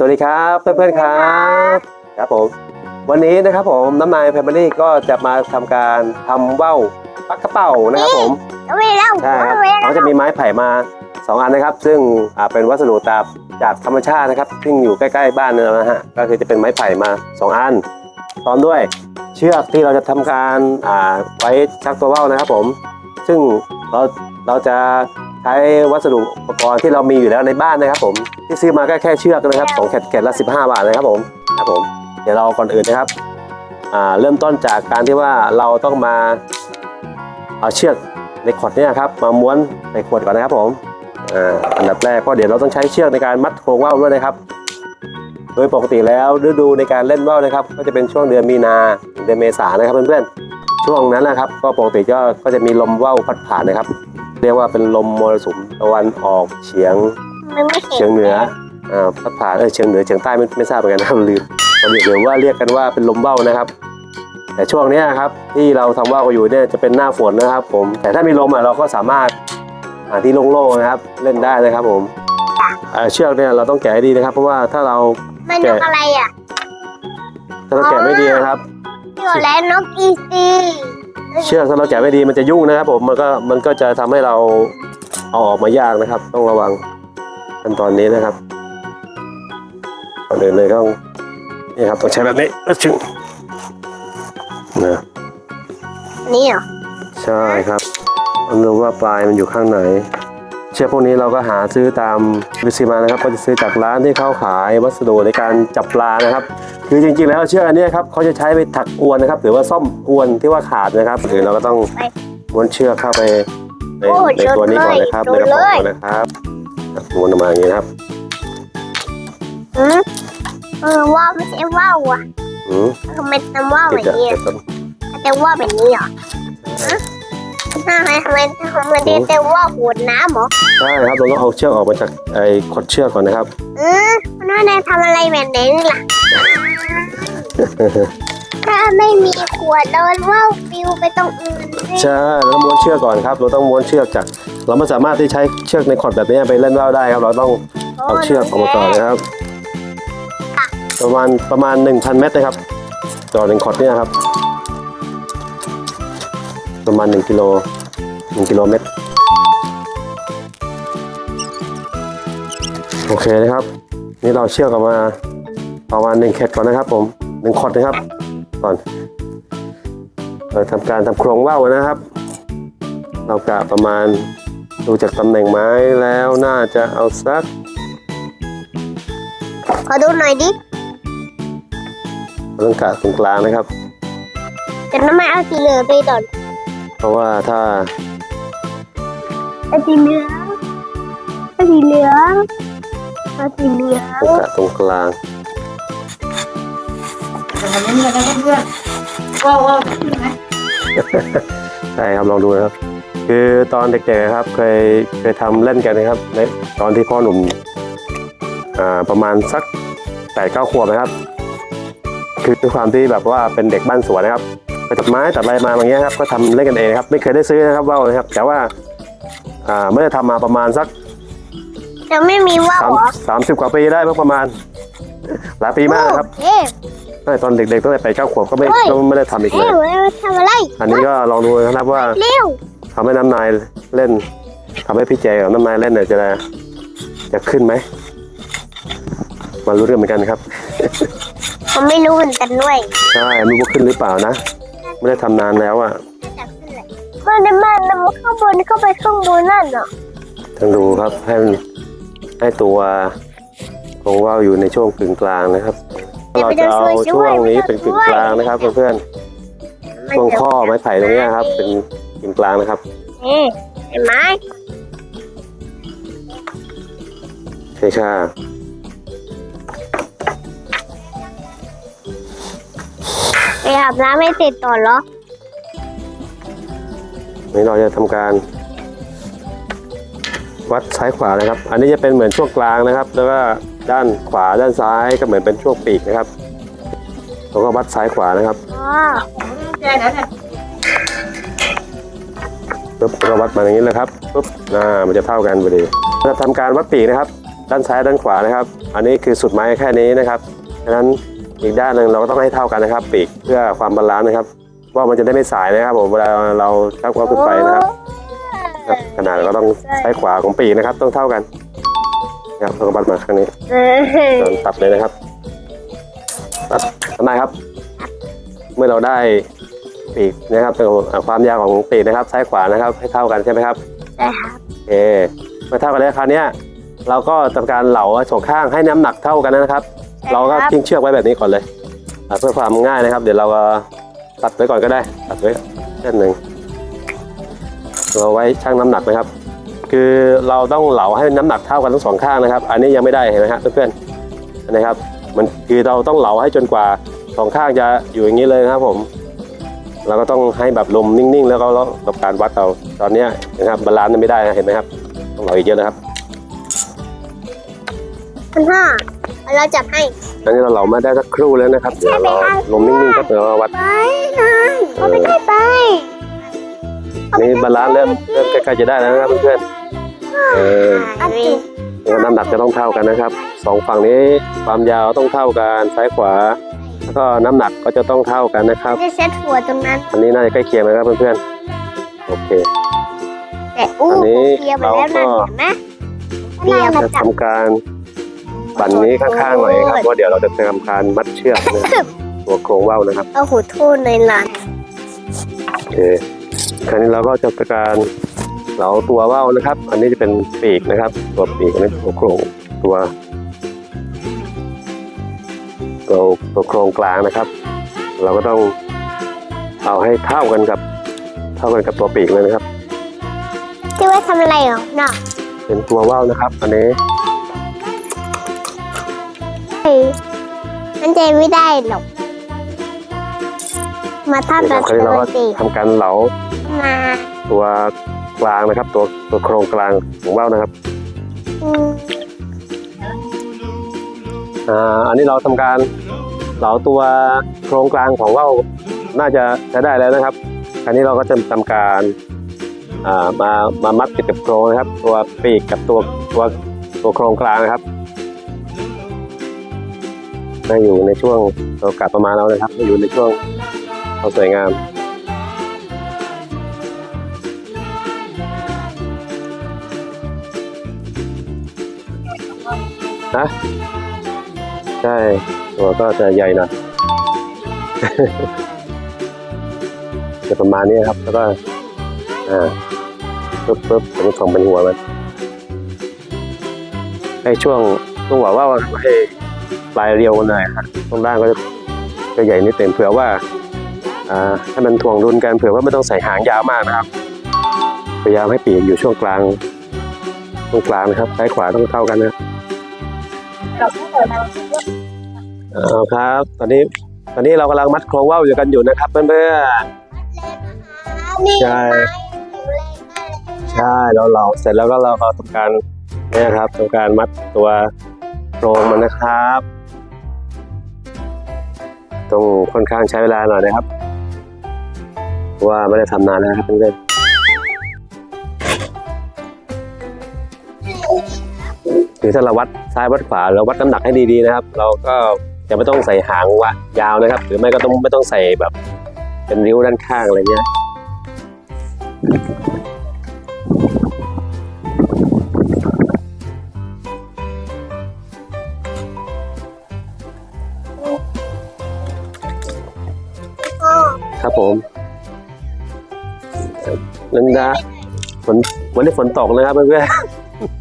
สวัสดีครับเพื่อนๆครับครับผมวันนี้นะครับผมน้ำนายแฟมิลี่ก็จะมาทำการทำว่าวปักกระเป๋านะครับผมเอาไปแล้วใช่ครับเอาไปแล้วเขาจะมีไม้ไผ่มาสองอันนะครับ ซึ่งอ่าเป็นวัสดุตามจากธรรมชาตินะครับ ซึ่งอยู่ใกล้ๆบ้านเนี่ยนะฮะก็คือจะเป็นไม้ไผ่มาสองอันพร้อมด้วยเชือกที่เราจะทำการอ่าไว้ชักตัวว่าวนะครับผม ซึ่งเราเราจะ ใช้วัสดุอุปกรณ์ที่เรามีอยู่แล้วในบ้านนะครับ ผมที่ซื้อมาก็แค่เชือกนะครับสองแขนแขนละ15 บาทนะครับผมครับผมเดี๋ยวเราก่อนอื่นนะครับเริ่มต้นจากการที่ว่าเราต้องมาเอาเชือกในขวดนี่ครับมาม้วนในขวดก่อนนะครับผมอ,อันดับแรกเพราะเดี๋ยวเราต้องใช้เชือกในการมัดโครงว่าวด้วยนะครับ โดยปกติแล้วฤดูในการเล่นว่าวนะครับ ก็จะเป็นช่วงเดือนมีนาถึงเดือนเมษายนนะครับเพื่อนๆช่วงนั้นนะครับ ก็ปกติก็ก็จะมีลมว่าวพัดผ่านนะครับ เรียกว่าเป็นลมมรสุมตะวันออกเฉียงมันไม่เห็นเฉียงเหนืออ่าพัดผ่านเออเฉียงเหนือเฉียงใต้ไม่ไม่ทราบเหมือนกันนะครับลืมก็เรียกหรือว่าเรียกกันว่าเป็นลมว่าวนะครับ แต่ช่วงเนี้ยครับที่เราทำว่าวกันอยู่เนี่ยจะเป็นหน้าฝนนะครับ ผม แต่ถ้ามีลมอะเราก็สามารถหาที่โล่งๆนะครับ เล่นได้นะครับ ผมอ่าเชือกเนี่ยเราต้องแกะให้ดีนะครับ เพราะว่าถ้าเรามันนกอะไรอะถ้าเราแกะไม่ดีนะครับพี่โอและนกอีซี เชือกถ้าเราแกะไม่ดีมันจะยุ่งนะครับผมมันก็มันก็จะทำให้เราเอาออกมายากนะครับ ต้องระวังขั้นตอนนี้นะครับก่อนอื่นเลยก็ต้องนี่ครับต้องใช้แบบนี้อึ๊ดชึ่งนะนี่เหรอใช่ครับต้องดูว่าปลายมันอยู่ข้างไหนเชือกพวกนี้เราก็หาซื้อตามวิซีมานะครับ ก็จะซื้อจากร้านที่เขาขายวัสดุในการจับปลานะครับ คือจริงๆแล้วเชือกอันเนี้ยครับเขาจะใช้ไปถักอวนนะครับ หรือว่าซ่อมอวนที่ว่าขาดนะครับหรือเราก็ต้องม้วนเชือกเข้าไปในในตัวนี้ก่อนนะครับในกระป๋องก่อนนะครับม้วนออกมาอย่างนี้นะครับอืมเออว่าไม่ใช่ว่าวอะอืมทำไมทำว่าวแบติดบจะนี้จะต้องแต่ว่าแบบนี้เหรอฮะ ทำไมทำไมทำไมเรียกแต่ว่าโหดน้ำเหรอใช่ครับเราต้องเอาเชือกออกมาจากไอ้ขดเชือกก่อนนะครับเออน่าจะทำอะไรแบบนี้ล่ะ ถ้าไม่มีขวดโดนว่าวปิวไปตรงอื่นสิใช่เราต้องม้วนเชือกก่อนครับ เราต้องม้วนเชือกจาก เราไม่สามารถที่ใช้เชือกในขดแบบนี้ไปเล่นว่าวได้ครับ เราต้องเอาเชือกออกมาก่อนนะครับ ประมาณประมาณ 1,000 เมตรนะครับต่อหนึ่งขดเนี่ยครับ ประมาณ1กิโล1กิโลเมตรโอเคนะครับ นี่เราเชือกออกมาประมาณ1เข็ดก่อนนะครับ ผมหนึ่งขดนะครับ ก่อนเราทำการทำโครงว่าวนะครับ เรากะประมาณดูจากตำแหน่งไม้แล้วน่าจะเอาสักขอดูหน่อยดิเราต้องกะตรงกลางนะครับแต่น้ำมันเอาสีเหลืองไปก่อน เพราะว่าถ้าเอาสีเหลืองเอาสีเหลืองเอาสีเหลืองต้องกะตรงกลาง เดี๋ยวมาลุ้นกันนะเพื่อนว่าว่าขึ้นไหมใช่ครับลองดูนะครับ คือตอนเด็กๆครับเคยเคยทำเล่นกันนะครับในตอนที่พ่อหนุ่มอ่าประมาณสักแปดเก้าขวบนะครับ คือด้วยความที่แบบว่าเป็นเด็กบ้านสวนนะครับ ไปตัดไม้ตัดอะไรมาอย่างเงี้ยครับก็ทำเล่นกันเองครับไม่เคยได้ซื้อนะครับว่าวนะครับ แต่ว่าอ่าไม่ได้ทำมาประมาณสักจะไม่มีว่าวสามเหรอสามสิบกว่าปีได้มั้งประมาณ หลายปีมากนะครับเอ๊ะใช่ตอนเด็กๆตั้งแต่แปดเก้าขวบก็ไม่เฮ้ยก็ไม่ได้ทำอีกเลเอ๊ะยทำอะไรอันนี้ก็ลองดูนะครับว่าเร็วทำให้น้ำนายเล่นทำให้พี่เจกับน้ำนายเล่นเนี่ยจะจะขึ้นไหมมารู้เรื่องเหมือนกันครับผมไม่รู้เหมือนกันด้วยใช่ไม่รู้ว่าขึ้นหรือเปล่านะ ไม่ได้ทำนานแล้วอะมันในบ้านมันข้างบนเข้าไปข้างบนนั่นเหรอต้องดูครับให้มันให้ตัวของว่าวอยู่ในช่วงกึ่งกลางนะครับ เราจะเอาช่วงนี้เป็นกึ่งกลางนะครับ เพื่อนๆช่วงข้อไม้ไผ่ตรงเนี้ยครับ เป็นกึ่งกลางนะครับเอ๊ะเห็นไหมใช่ค่ะ อาบน้ำไม่เสร็จก่อนเหรอ นี่เราจะทำการ วัดซ้ายขวานะครับ อันนี้จะเป็นเหมือนช่วงกลางนะครับ แล้วก็ด้านขวาด้านซ้ายก็เหมือนเป็นช่วงปีกนะครับเราก็วัดซ้ายขวานะครับอ๋อแจ้แล้วเนี่ยปุ๊บเราวัดมาอย่างนี้เลยครับปุ๊บอ่ามันจะเท่ากันพอดีเราจะทำการวัดปีกนะครับ ด้านซ้ายด้านขวานะครับ อันนี้คือสุดไม้แค่นี้นะครับดังนั้น อีกด้านหนึ่งเราก็ต้องให้เท่ากันนะครับ ปีกเพื่อความบาลานซ์นะครับ ว่ามันจะได้ไม่สายนะครับผมเวลาเราชักว่าขึ้นไปนะครับครับขนาดก็ต้องซ้ายขวาของปีกนะครับ ต้องเท่ากันนะครับเราก็บัดมาข้างนี้เออเราตัดเลยนะครับตัดทำไมครับ เมื่อเราได้ปีกนะครับความยาวของปีกนะครับ ซ้ายขวานะครับ ให้เท่ากันใช่ไหมครับใช่ครับโอเคเมื่อเท่ากันแล้วคราวเนี้ยเราก็ทำการเหลาสองข้างให้น้ำหนักเท่ากันนะครับ เราก็ทิ้งเชือกไว้แบบนี้ก่อนเลยเพื่อความง่ายนะครับ เดี๋ยวเราก็ตัดไว้ก่อนก็ได้ตัดไว้เส้นหนึ่งเราไว้ชั่งน้ำหนักนะครับ คือเราต้องเหลาให้น้ำหนักเท่ากันทั้งสองข้างนะครับ อันนี้ยังไม่ได้เห็นไหมครับเพื่อนๆนะครับ มันคือเราต้องเหลาให้จนกว่าสองข้างจะอยู่อย่างนี้เลยนะครับผมเราก็ต้องให้แบบลมนิ่งๆ แล้วก็กับการวัดเอาตอนนี้นะครับบาลานซ์ไม่ได้เห็นไหมครับ ต้องเหลาอีกเยอะนะครับคุณพ่อ เราจับให้ตอนนี้เราเหลามาได้สักครู่แล้วนะครับ เดี๋ยวเราลมนิ่งๆครับเดี๋ยวเราวัด ไปเลยเขาไม่ได้ไปนี่บาลานซ์เริ่มเริ่มใกล้ๆจะได้แล้วนะครับเพื่อนๆเอออันนี้แล้วน้ำหนักจะต้องเท่ากันนะครับสองฝั่งนี้ความยาวต้องเท่ากันซ้ายขวา แล้วก็น้ำหนักก็จะต้องเท่ากันนะครับ จะเซตหัวตรงนั้นอันนี้น่าจะใกล้เคียงนะครับเพื่อนๆโอเคแต่อู้อันนี้เดียวไปแล้วเราก็นะเห็นไหมเดียวจะทำการ ปั่นนี้ข้างๆหน่อยครับเพราะเดี๋ยวเราจะทำการมัดเชือกนะตัวโครงว่าวนะครับเอาหูทู่ในร้านโอเคคราวนี้เราก็จะทำการเหลาตัวว่าวนะครับ อันนี้จะเป็นปีกนะครับ ตัวปีกอันนี้ตัวโครงตัวตัวตัวโครงกลางนะครับ เราก็ต้องเอาให้เท่ากันกับเท่ากันกับตัวปีกเลยนะครับที่ไว้ทำอะไรเหรอเนาะเป็นตัวว่าวนะครับ อันนี้เฮ้ย มันใจไม่ได้หรอก มาทำแบบคราวนี้เราปก็กติทำการเหลามาตัวกลางนะครับ ตัวตัวโครงกลางของว่าวนะครับอืมอ่าอันนี้เราทำการเหลาตัวโครงกลางของว่าวน่าจะใช้ได้แล้วนะครับคราวนี้เราก็จะทำการอ่ามามามัดติดกับโครงนะครับ ตัวปีกกับตัวตัวตัวโครงกลางนะครับ ได้อยู่ในช่วงโอกาสประมาณเรานะครับได้อยู่ในช่วงเอาสวยงามนะใช่ตัวก็จะใหญ่หน่อยจะประมาณนี้ครับ แล้วก็ อ่าปึ๊บปึ๊บผมส่งเป็นหัวมันให้ช่วงช่วงหัวว่าให้ ปลายเรียวกันหน่อยครับตรงล่างก็จะใหญ่นิดเต็มเผื่อว่าอ่าให้มันถ่วงดุลกันเผื่อว่าไม่ต้องใส่หางยาวมากนะครับ พยายามให้ปีกอยู่ช่วงกลางตรงกลางนะครับซ้ายขวาต้องเท่ากันนะเอาครับ ตอนนี้ตอนนี้เรากำลังมัดโครงว่าวอยู่กันอยู่นะครับเพื่อนๆนี่ใช่ใช่เราเราเสร็จแล้วก็เราก็ทำการนี่ครับทำการมัดตัวโครงมันนะครับ ต้องค่อนข้างใช้เวลาหน่อยนะครับ ว่าไม่ได้ทำนานแล้วครับเพื่อนๆคือถ้าเราวัดซ้ายวัดขวาเราวัดน้ำหนักให้ดีๆนะครับ เราก็จะไม่ต้องใส่หางวะยาวนะครับ หรือไม่ก็ต้องไม่ต้องใส่แบบ เป็นริ้วด้านข้างอะไรเงี้ย นันดาฝนวันนี้ฝนตกนะครับเพื่อน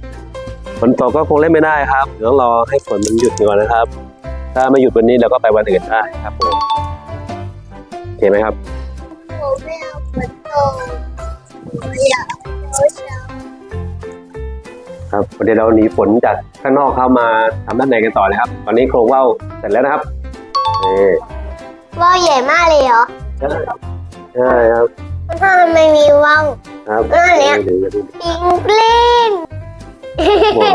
ๆฝนตกก็คงเล่นไม่ได้ครับเดี๋ยวต้องรอให้ฝนมันหยุดก่อนนะครับ ถ้าไม่หยุดวันนี้เราก็ไปวันอื่นได้ครับผมโอเคไหมครับผมไม่เอาฝนตกอยากเอาเช้าครับเดี๋ยวเราหนีฝนจากข้างนอกเข้ามาทำด้านในกันต่อเลยครับ ตอนนี้โครงว่าวเสร็จแล้วนะครับนี่ว่าวใหญ่มากเลยเหรอใช่ใช่ครับ คุณพ่อทำไมมีว่าว ครับเออเนี่ยดี๋ยวๆปิงปลิงโอ้ย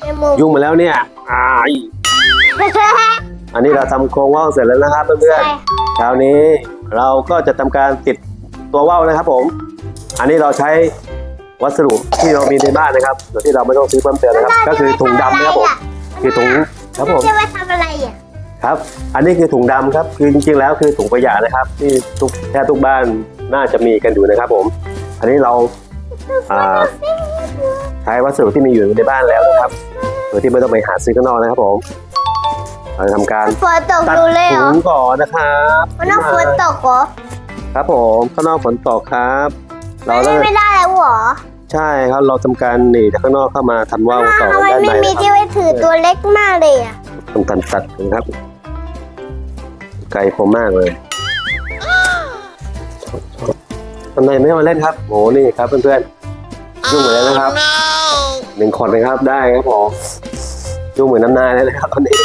ในมุม ยุ่งมาแล้วเนี่ยอ้ายอันนี้เราทำโครงว่าวเสร็จแล้วนะครับเพื่อนใช่ๆเช้านี้เราก็จะทำการติดตัวว่าวนะครับผม อันนี้เราใช้วัสดุที่เรามีในบ้านนะครับโดยที่เราไม่ต้องซื้อเพิ่มเติมนะครับ ก็คือถุงดำนะครับผมคือถุงครับผมใช่ว่าทำอะไรอะครับ อันนี้คือถุงดำครับ คือจริงๆ แล้วคือถุงประหยัดนะครับที่ทุกแทบทุกบ้าน น่าจะมีกันอยู่นะครับผม อันนี้เราอ่าใช้วัสดุที่มีอยู่ในบ้านแล้วนะครับโดยที่ไม่ต้องไปหาซื้อข้างนอกนะครับผมเราจะทำการฝนตกตัดดูเลยเหรถุองก่อนนะครับมันต้องฝนตกเหรอครับผมข้างนอกฝนตกครับ เราไม่ต้ได้องไม่ได้แล้วเหรอใช่ครับเราทำการหนีจากข้างนอกเข้ามาทำว่าวต่อทำไมด้านในไม่มีนะคที่รับไว้ถือตัวเล็กมากเลยอะทำการตัดนะครับ ไกลผมมากเลย ทำไมไม่เอามาเล่นครับโหนี่ครับเพื่อนๆยุ่งเหมือนแล้วนะครับหนึ่งขอดนะครับได้ครับผมยุ่งเหมือนน้ำนายเลยนะครับตอนนี้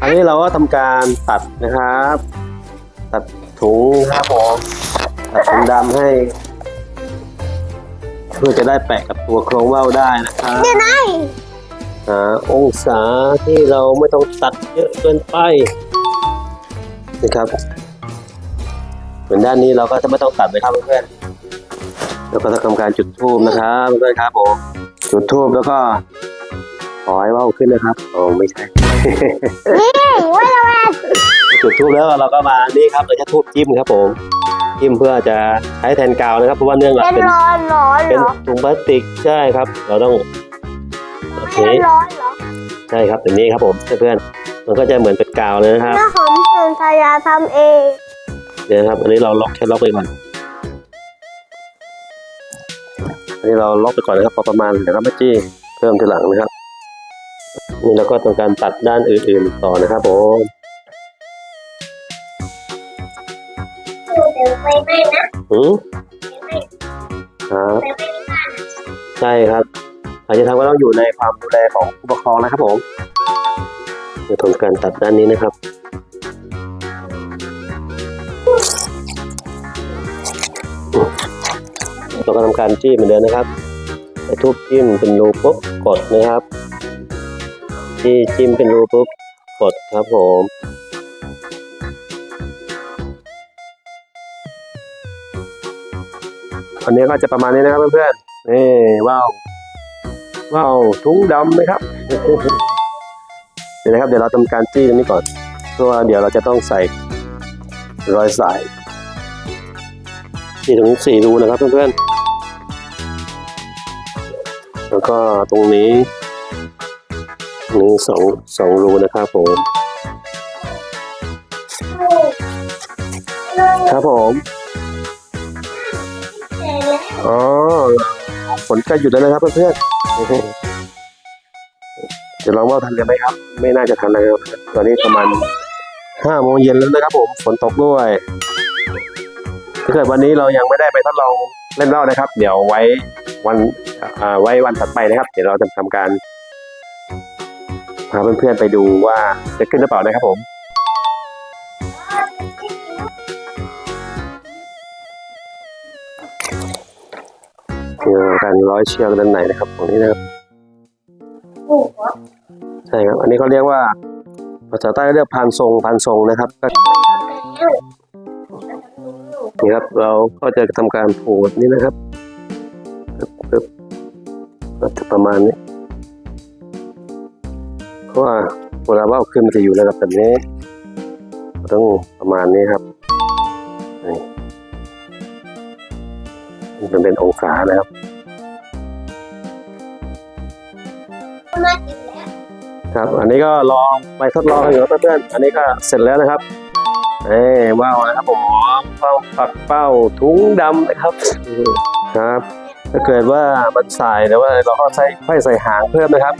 อันนี้เราก็ทำการตัดนะครับ ตัดถุงครับผมตัดถุงดำให้เพื่อจะได้แปะกับตัวโครงว่าวได้นะครับเนี่ยนายหาองศาที่เราไม่ต้องตัดเยอะเกินไปนะครับ เหมือนด้านนี้เราก็จะไม่ต้องตัดนะครับเพื่อนๆแล้วก็ต้องทำการจุดทูบนะครับเพื่อนๆครับผมจุดทูบแล้วก็ขอให้ว่าวขึ้นนะครับโอ้ไม่ใช่ นี่ไว้ละแม่จุดทูบแล้วเราก็มานี่ครับเราจะทูบจิ้มครับผมจิ้มเพื่อจะใช้แทนกาวนะครับ เพราะว่าเนื่องจากเป็นเป็นร้อนร้อนเป็นเหรอถุงพลาสติกใช่ครับ เราต้องโอเคเป็นร้อนเหรอใช่ครับแบบนี้ครับผมเพื่อนๆมันก็จะเหมือนเป็นกาวเลยนะครับแม่หอมเพินทายาทำเอง เดี๋ยวนะครับ อันนี้เราล็อกแค่ล็อกไปก่อนอันนี้เราล็อกไปก่อนนะครับพอประมาณเดี๋ยวเรามาจี้เพิ่มทีหลังนะครับ นี่เราก็ทำการตัดด้านอื่นๆต่อนะครับผมเดี๋ยวไปไหม้นะหืมครับไปไหม้ที่บ้านใช่ครับอาจจะทำก็ต้องอยู่ในความดูแลของผู้ปกครองนะครับผมจะทำการตัดด้านนี้นะครับ เราก็ทำการจิ้เหมือนเดิมนะครับไปทุบจิ้มเป็นรูปุ๊บกดนะครับที่จิ้มเป็นรูปุ๊บกดครับผมอันนี้ก็จะประมาณนี้นะครับเพื่อนๆนี่ว้าวว้าวถุงดำนะครับเดี๋ยวนะครับ เดี๋ยวเราทำการจี้ตรงนี้ก่อนเพราะว่าเดี๋ยวเราจะต้องใส่รอยสายที่ถึงสี่รูนะครับเพื่อนๆ แล้วก็ตรงนี้นี้สองสองรูนะครับผม ครับผมอ๋อฝนใก็หยุดแล้วนะครับเพื่อนๆเดี๋ยวลองว่าทันกันไหมครับ ไม่น่าจะทันนะครับตอนนี้ประมาณห้าโมงเย็นแล้วนะครับผมฝนตกด้วยถ้าเกิดวันนี้เรายังไม่ได้ไปทดลองเล่นรอบนะครับ เดี๋ยวไว้วัน ไว้วันถัดไปนะครับ เดี๋ยวเราจะทำการพาเพื่อนๆไปดูว่าจะขึ้นหรือเปล่านะครับผมคือการร้อยเชือกด้านในนะครับตรงนี้นะครับใช่ครับ อันนี้เขาเรียกว่าภาษาใต้เรียกพันทรงพันทรงนะครับนี่ครับ เราก็จะทำการผูกนี้นะครับ ก็จะประมาณนี้ เพราะว่าเวลาว่าวขึ้นมันจะอยู่ระดับแบบนี้ก็ต้องประมาณนี้ครับนี่มันเป็นองศานะครับมากินแล้วครับ อันนี้ก็ลองไปทดลองกันอยู่ครับเพื่อนๆอันนี้ก็เสร็จแล้วนะครับเอ้ว้าวนะครับผมเป้าปักเป้าถุงดำนะครับ ครับ ถ้าเกิดว่ามันสายแต่ว่าเราก็ใส่ค่อยใส่หางเพิ่มนะครับ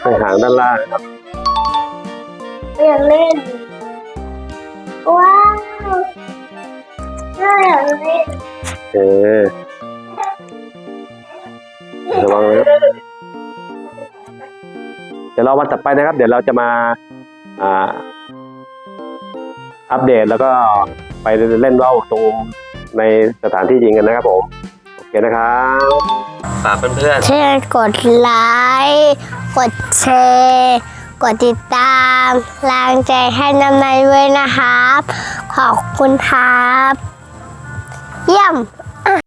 ใส่หางด้านล่างนะครับอยากเล่น ว้าวน่าอยากเล่นเออระวังนะครับเดี๋ยวเราวันต่อไปนะครับ เดี๋ยวเราจะมาอ่าอัปเดตแล้วก็ไปเล่นว่าวตรงในสถานที่จริงกันนะครับผม โอเคนะครับฝากเพื่อนเช่นกดไลค์กดแชร์กดติดตามแรงใจให้น้ำในด้วยนะครับ ขอบคุณครับ เยี่ยม